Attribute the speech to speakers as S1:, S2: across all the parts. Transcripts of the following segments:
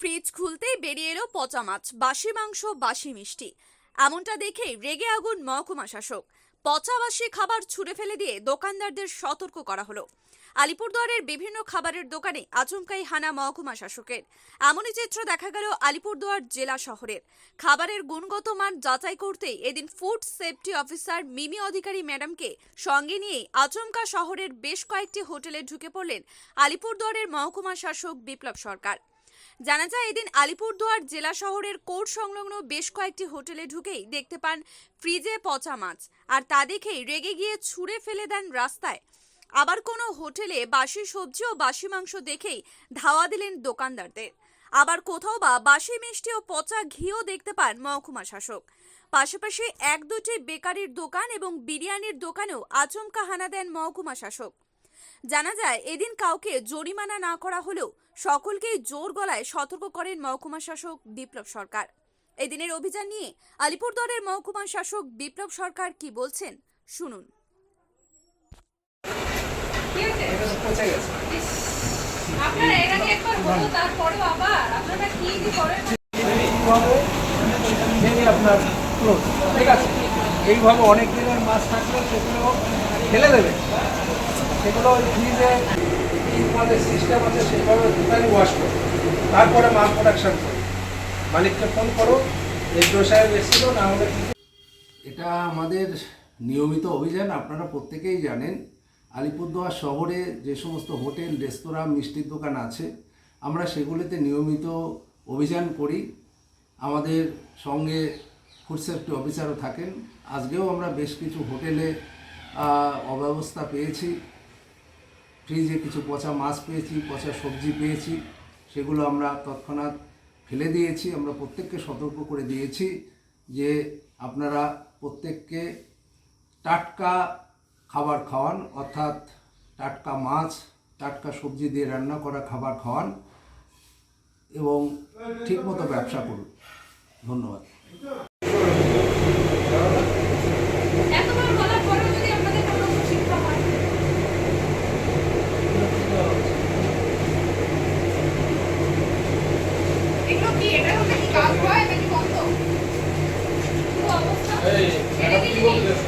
S1: Fridge খুলতেই বেরিয়ে এলো পচা মাছ, বাসি মাংস, বাসি মিষ্টি। এমনটা দেখেই রেগে আগুন মহকুমা শাসক। পচা বাসি খাবার ছুঁড়ে ফেলে দিয়ে দোকানদারদের সতর্ক করা হলো। আলিপুরদুয়ারের বিভিন্ন খাবারের দোকানে আচমকাই হানা মহকুমা শাসকের। এমনই চিত্র দেখা গেল আলিপুরদুয়ার জেলা শহরের। খাবারের গুণগত মান যাচাই করতেই এদিন food safety officer Mimi Adhikari ম্যাডামকে সঙ্গে নিয়ে আচমকা শহরের বেশ কয়েকটি হোটেলে ঢুকে পড়লেন আলিপুরদুয়ারের মহকুমা শাসক বিপ্লব সরকার। জানা যায় এদিন আলিপুরদুয়ার জেলা শহরের কোর্ট সংলগ্ন বেশ কয়েকটি হোটেলে ঢুকেই দেখতে পান ফ্রিজে পচা মাছ, আর তা দেখেই রেগে গিয়ে ছুঁড়ে ফেলে দেন রাস্তায়। আবার কোনো হোটেলে বাসি সবজি ও বাসি মাংস দেখেই ধাওয়া দিলেন দোকানদারদের। আবার কোথাও বা বাসি মিষ্টি ও পচা ঘিও দেখতে পান মহকুমা শাসক। পাশাপাশি এক দুটি বেকারির দোকান এবং বিরিয়ানির দোকানেও আচমকা হানা দেন মহকুমা শাসক। জানা যায় এদিন কাউকে জরিমানা না করা হলেও সকলকেই জোর গলায় সতর্ক করেন মহকুমা শাসক বিপ্লব সরকার। এদিনের অভিযান নিয়ে আলিপুরদুয়ারের মহকুমা শাসক বিপ্লব সরকার কি বলছেন শুনুন।
S2: এটা তো পচে গেছে।
S3: আপনারা এর আগে একবার হলো তারপরেও আবার। আপনারা কি কি করেন?
S2: এইভাবে ভেঙে আপনার ঠিক আছে? এইভাবে অনেক দিনের মাছ থাকলে সেগুলো ফেলে দেবে। সেগুলো ওই ফ্রিজে আমাদের সিস্টেম আছে সেইভাবে দোকানে ওয়াশ করো। তারপরে মাল প্রোডাকশন করো। মালিককে ফোন করো, এসডিও সাহেব এসেছিল, না হলে
S4: এটা আমাদের নিয়মিত অভিযান, আপনারা প্রত্যেকেই জানেন। আলিপুরদুয়ার শহরে যে সমস্ত হোটেল, রেস্তোরাঁ, মিষ্টির দোকান আছে, আমরা সেগুলিতে নিয়মিত অভিযান করি। আমাদের সঙ্গে ফুড সেফটি অফিসারও থাকেন। আজকেও আমরা বেশ কিছু হোটেলে অব্যবস্থা পেয়েছি। ফ্রিজে কিছু পচা মাছ পেয়েছি, পচা সবজি পেয়েছি, সেগুলো আমরা তৎক্ষণাৎ ফেলে দিয়েছি, আমরা প্রত্যেককে সতর্ক করে দিয়েছি যে আপনারা প্রত্যেককে টাটকা খাবার খাওয়ান, অর্থাৎ টাটকা মাছ, টাটকা সবজি দিয়ে রান্না করা খাবার খাওয়ান এবং ঠিকমতো ব্যবসা করুন। ধন্যবাদ
S3: এতবার বলার পরেও যদি আপনাদের কোনো শিক্ষা হয় এগুলো কি এটা হলে কি কাজ হয় নাকি বন্ধ পুরো অবস্থা এটা কি এটা কি এটা হলে কাজ হয় না এটা ফেলে দেওয়ার জন্য
S2: এটা আছে ভিতরে ফেল হবে।
S3: রেড হবে তাহলে এগুলো কোনোদিনও পরিষ্কার হয়নি এটা অবস্থাটা তুমি একবার দেখো এর মধ্যে
S2: না না আমি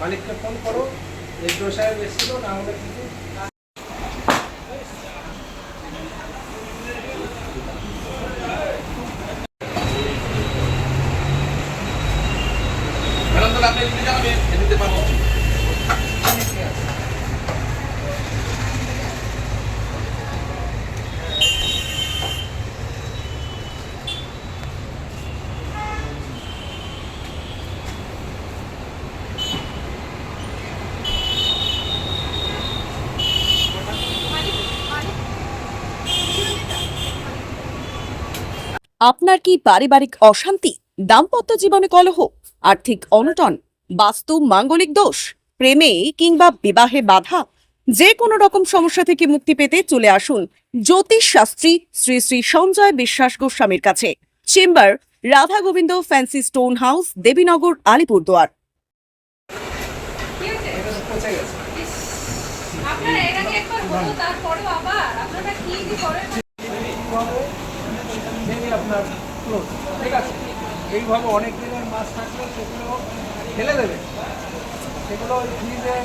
S2: মালিককে ফোন করো এসডিও সাহেব এসেছিল না হলে কিন্তু
S5: আপনি জানাবেন দিতে পারব
S6: আপনার কি পারিবারিক অশান্তি, দাম্পত্য জীবনে কলহ, আর্থিক অনটন, বাস্তু মাঙ্গলিক দোষ, প্রেমে কিংবা বিবাহে বাধা? যে কোনো রকম সমস্যা থেকে মুক্তি পেতে চলে আসুন জ্যোতিষ শাস্ত্রী শ্রী শ্রী সঞ্জয় বিশ্বাস গোস্বামীর কাছে। Chamber, Radha Gobinda, fancy stone house, Debinagar, Alipurduar.
S2: আপনার ক্লোজ ঠিক আছে। এইভাবে অনেক দিনের মাছ থাকলে সেগুলো ফেলে দেবে। সেগুলো ওই ফ্রিজে